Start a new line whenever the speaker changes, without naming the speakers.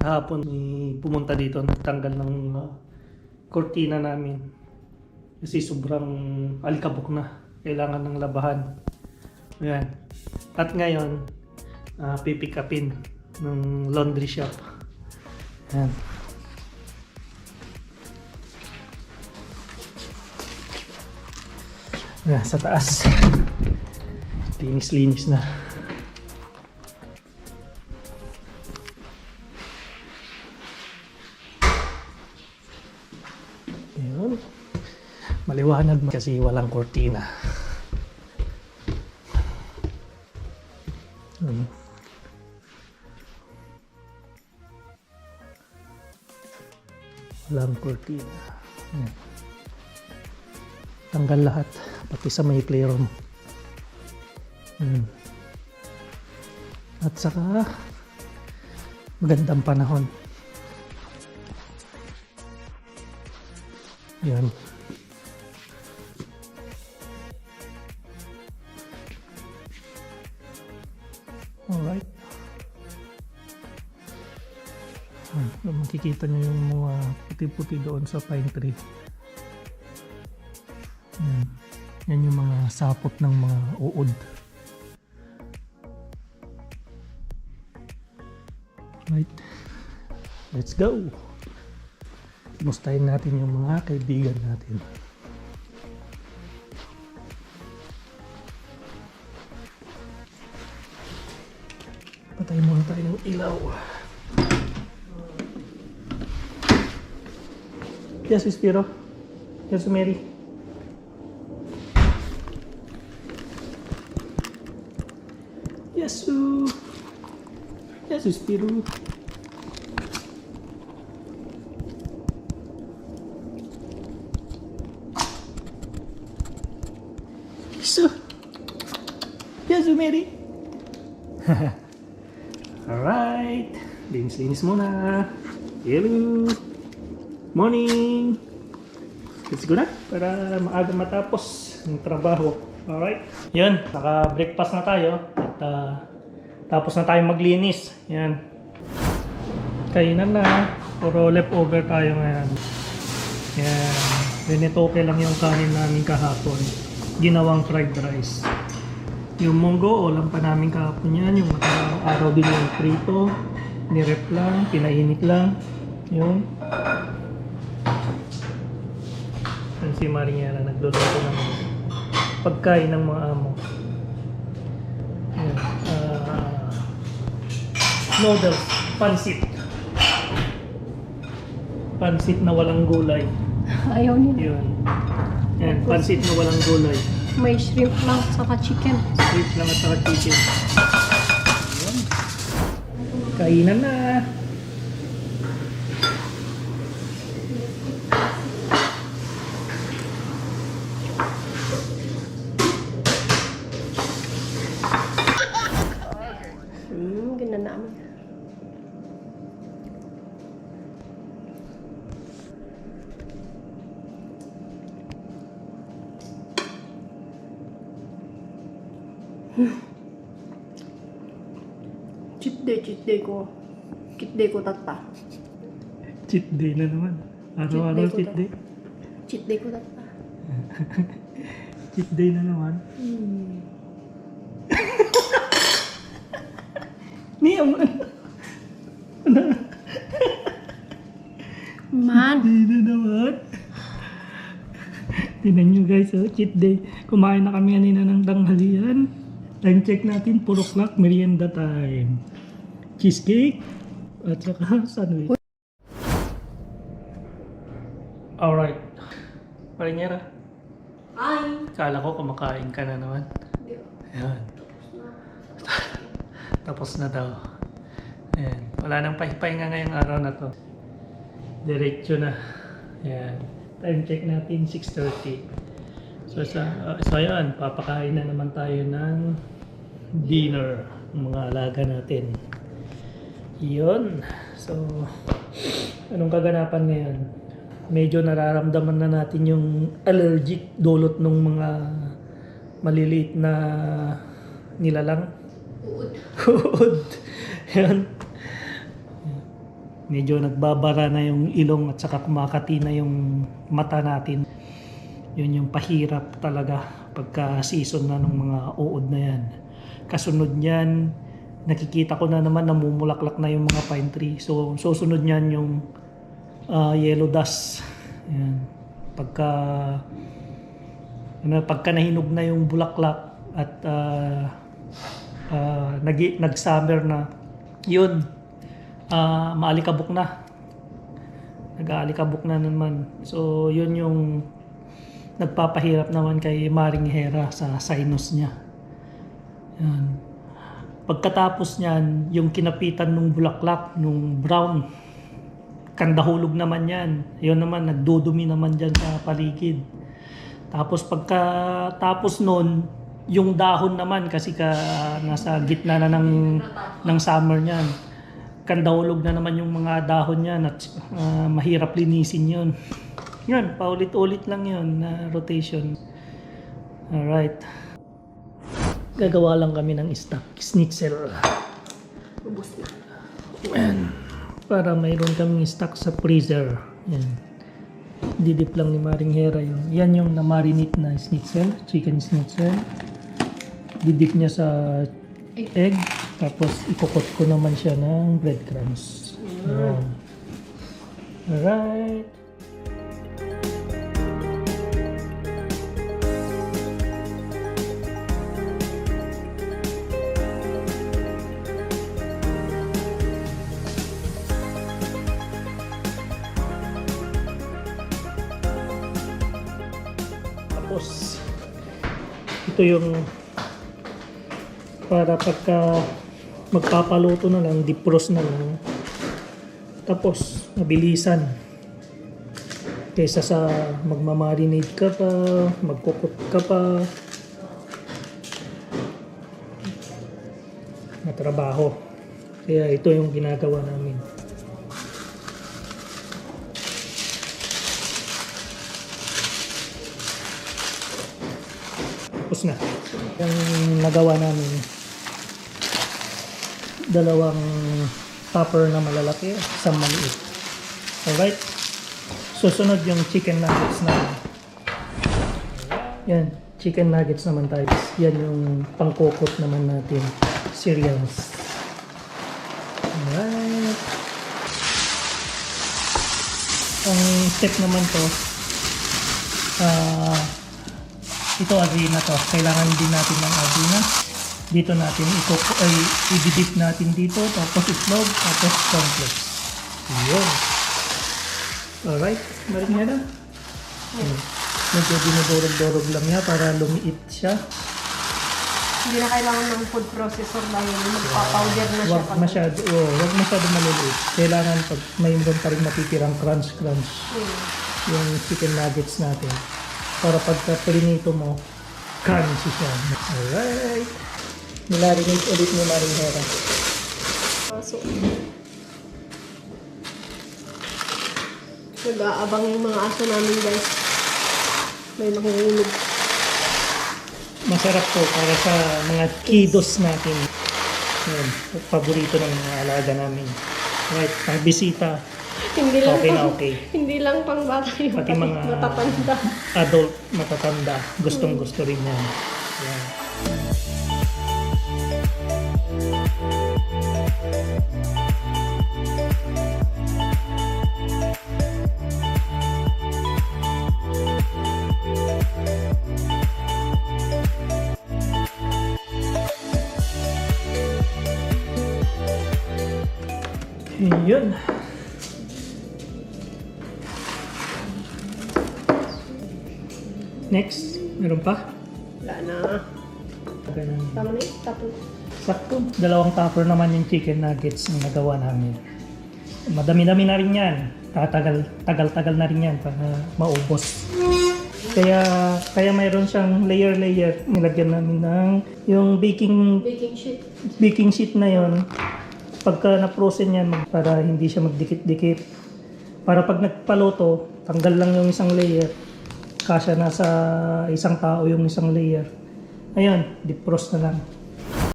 kahapon may pumunta dito nagtanggal ng uh, kortina namin. Kasi sobrang alikabok na. Kailangan ng labahan. Ayan. at ngayon uh, pipick upin ng laundry shop. Ayan. Ayan, sa taas. Linis-linis na Maliwanag kasi walang kortina. Ayun. Walang kortina. Ayan. Tanggal lahat. Pati sa may playroom. Ayan. At saka magandang panahon. Yan. Ah, makikita nyo yung mga puti-puti doon sa pine tree. Yan. Yan yung mga sapot ng mga uod. Right. Let's go. Mustahin natin yung mga kaibigan natin. Patay muna tayo ng ilaw. Ya suspiro. Ya sumeri. Ya su. Ya suspiro. Yesus Ya sumeri. Alright, linis-linis muna. Hello. Morning. Let's go na para maaga matapos ang trabaho. Alright. Yan. Naka-breakfast na tayo. At ah, tapos na tayo maglinis. Yan. Kainan na. Puro leftover tayo ngayon. Yan. Dinitoke lang yung kanin namin kahapon. Ginawang fried rice. Yung munggo, ulam pa namin kahapon yan. Yung araw din yung prito. Nirep lang, pinainit lang. Yun. Si Mariana nagluluto ng pagkain ng mga amo. Yan. Ah, noodles, pansit. Pansit na walang gulay.
Ayaw nila.
Yun. Yan, pansit na walang gulay.
May shrimp lang saka chicken.
Sweet lang at saka chicken. Yun. Kainan na.
Hmm, ganda namin. Cheat day, cheat day ko. Cheat day ko tata.
Cheat day na naman. Araw-araw
Cheat day
cheat day.
Cheat day ko tata.
Cheat day na naman.
Hmm.
Niya,
Man,
Cheat day na naman. Tinan nyo guys, oh, cheat day. Kumain na kami kanina ng tanghalian. Time check natin, 4 o'clock, merienda time. Cheesecake, at saka sandwich. Alright. Marinera,
ay.
kala ko kumakain ka na naman. Ayan. Tapos na daw. Ayan. Wala nang pahipahinga ngayong araw na to. Diretso na. Ayan. Time check natin, 6.30. So, sa, uh, so ayan, papakain na naman tayo ng dinner ng mga alaga natin. Yun. So, anong kaganapan ngayon? Medyo nararamdaman na natin yung allergic dulot ng mga maliliit na nilalang.
Uod.
Uod. Yan. medyo nagbabara na yung ilong at saka kumakati na yung mata natin. Yun yung pahirap talaga pagka season na ng mga uod na yan. Kasunod niyan, nakikita ko na naman namumulaklak na yung mga pine tree. So, susunod niyan yung ah, yellow dust. Yan. Pagka ano, pagka nahinog na yung bulaklak at ah, ah, nag, nag-summer na, yun, ah, maalikabok na. Nag-aalikabok na naman. So, yun yung nagpapahirap naman kay Maring Hera sa sinus niya. Yan. Pagkatapos niyan, yung kinapitan nung bulaklak, nung brown, kandahulog naman yan. Yun naman, nagdudumi naman dyan sa paligid. Tapos pagka tapos nun, yung dahon naman kasi ka nasa gitna na ng ng summer niyan. Kandahulog na naman yung mga dahon niyan at ah, mahirap linisin 'yun. Yan, paulit-ulit lang 'yun na rotation. Alright. Gagawa lang kami ng stock schnitzel.
Ubus na.
Ayan. Para mayroon kaming stock sa freezer. Yan. Didip lang ni Maring Hera yun. Yan yung na-marinate na schnitzel, chicken schnitzel. Didip niya sa egg. Tapos ikukot ko naman siya ng breadcrumbs. Ayan. Alright. Tapos, ito yung para pagka magpapaluto na lang, defrost na lang. Tapos, mabilisan. Kaysa sa magmamarinate ka pa, magkukot ka pa. Na trabaho. Kaya ito yung ginagawa namin. Tapos na. Yung nagawa namin, dalawang topper na malalaki, isang maliit. Alright? Susunod yung chicken nuggets namin. Yan, chicken nuggets naman tayo. Yan yung pangkukot naman natin. Cereals. Alright. Ang step naman to, ah, ito arena to. Kailangan din natin ng arena. Dito natin ito ay i-dip natin dito tapos itlog tapos complex. Yun. Alright, na. Hmm. Medyo dinudurog-durog lang niya para lumiit siya.
Hindi na kailangan ng food processor dahil magpa-powder na siya.
Wag masyado, oh, wag masyado maliliit. Kailangan pag may pa rin matitirang crunch-crunch
Hmm.
yung chicken nuggets natin. Para pagka prinito mo, crunchy siya. Alright. Nilarinate ulit ni Maring Hera.
So, nag-aabang yung mga aso namin guys. May makuhulog.
Masarap to para sa mga kiddos natin. Yan, paborito ng mga alaga namin. Right, pang bisita,
Hindi lang
okay na
pang,
okay.
hindi lang pang bata yung
Pati mga-
matatanda.
Adult, matatanda, gustong gusto rin yan. Yan. Yun. Next, meron pa?
Wala na.
Ganun.
Tama na yun. Tapos.
Sakto, dalawang topper naman yung chicken nuggets na nagawa namin. Madami-dami na rin yan. Tatagal, tagal-tagal na rin yan para maubos. Kaya, kaya mayroon siyang layer-layer. Nilagyan namin ng yung baking
Baking sheet.
baking sheet na yon pagka na-frozen yan para hindi siya magdikit-dikit para pag nagpaluto tanggal lang yung isang layer kasya na sa isang tao yung isang layer. Ayun defrost na lang